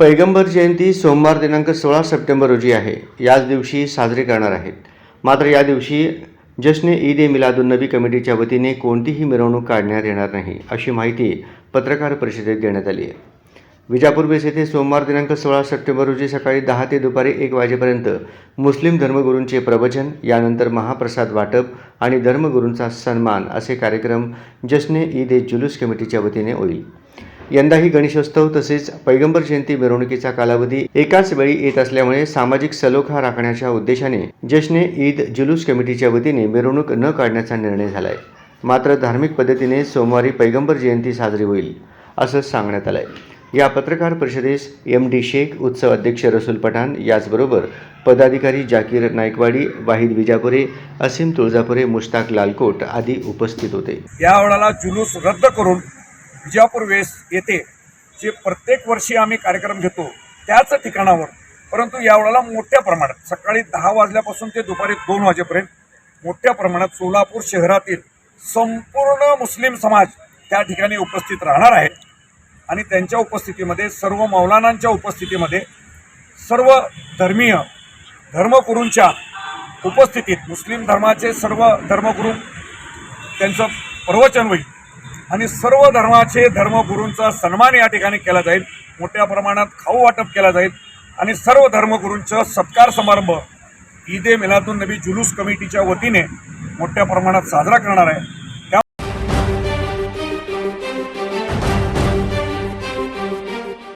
पैगंबर जयंती सोमवार दिनांक सोळा सप्टेंबर रोजी आहे. याच दिवशी साजरी करणार आहेत. मात्र या दिवशी जश्ने ईद ए मिलादुन्नबी कमिटीच्या वतीने कोणतीही मिरवणूक काढण्यात येणार नाही अशी माहिती पत्रकार परिषदेत देण्यात आली आहे. विजापूर बेस येथे सोमवार दिनांक सोळा सप्टेंबर रोजी सकाळी दहा ते दुपारी एक वाजेपर्यंत मुस्लिम धर्मगुरूंचे प्रवचन यानंतर महाप्रसाद वाटप आणि धर्मगुरूंचा सन्मान असे कार्यक्रम जश्ने ईद ए जुलूस कमिटीच्या वतीने होईल. यंदाही गणेशोत्सव तसेच पैगंबर जयंती मिरवणुकीचा कालावधी एकाच वेळी येत असल्यामुळे सामाजिक सलोखा राखण्याच्या उद्देशाने जश्ने ईद जुलूस कमिटीच्या वतीने मिरवणूक न काढण्याचा निर्णय झालाय. मात्र धार्मिक पद्धतीने सोमवारी पैगंबर जयंती साजरी होईल असं सांगण्यात आलंय. या पत्रकार परिषदेस एम डी शेख उत्सव अध्यक्ष रसूल पठाण याचबरोबर पदाधिकारी जाकीर नाईकवाडी वाहिद विजापुरे असीम तुळजापुरे मुश्ताक लालकोट आदी उपस्थित होते. या वेळाला जुलूस रद्द करून विजापूर वेस येथे जे प्रत्येक वर्षी आम्ही कार्यक्रम घेतो त्याच ठिकाणावर. परंतु यावेळेला मोठ्या प्रमाणात सकाळी दहा वाजल्यापासून ते दुपारी दोन वाजेपर्यंत मोठ्या प्रमाणात सोलापूर शहरातील संपूर्ण मुस्लिम समाज त्या ठिकाणी उपस्थित राहणार आहे. आणि त्यांच्या उपस्थितीमध्ये सर्व मौलानांच्या उपस्थितीमध्ये सर्व धर्मीय धर्मगुरूंच्या उपस्थितीत मुस्लिम धर्माचे सर्व धर्मगुरू त्यांचं प्रवचन होईल. आणि सर्व धर्माचे धर्मगुरूंचा सन्मान या ठिकाणी केला जाईल. मोठ्या प्रमाणात खाऊ वाटप केला जाईल. आणि सर्व धर्मगुरूंचा सत्कार समारंभ ईद ए मिलादुन नबी जुलूस कमिटीच्या वतीने मोठ्या प्रमाणात साजरा करणार आहे.